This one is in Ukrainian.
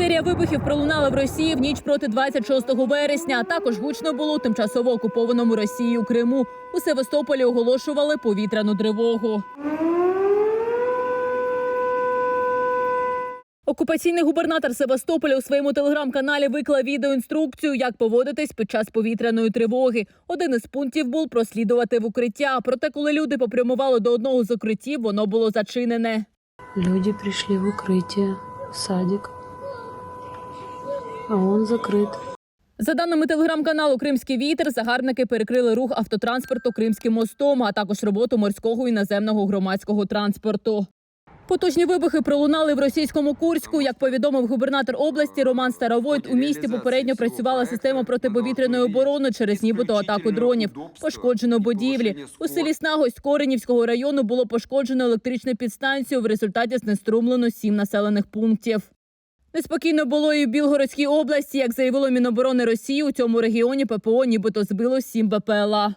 Серія вибухів пролунала в Росії в ніч проти 26 вересня. Також гучно було тимчасово окупованому Росією Криму. У Севастополі оголошували повітряну тривогу. Окупаційний губернатор Севастополя у своєму телеграм-каналі виклав відеоінструкцію, як поводитись під час повітряної тривоги. Один із пунктів був прослідувати в укриття. Проте, коли люди попрямували до одного з укриттів, воно було зачинене. Люди пришли в укрытие, в садик, а он закрыт. За даними телеграм-каналу Кримський вітер, загарбники перекрили рух автотранспорту Кримським мостом, а також роботу морського і наземного громадського транспорту. Потужні вибухи пролунали в російському Курську. Як повідомив губернатор області Роман Старовойт, у місті попередньо працювала система протиповітряної оборони через нібито атаку дронів. Пошкоджено будівлі. У селі Снагость Коренівського району було пошкоджено електричну підстанцію. В результаті знеструмлено сім населених пунктів. Неспокійно було і в Білгородській області. Як заявило Міноборони Росії, у цьому регіоні ППО нібито збило сім БПЛА.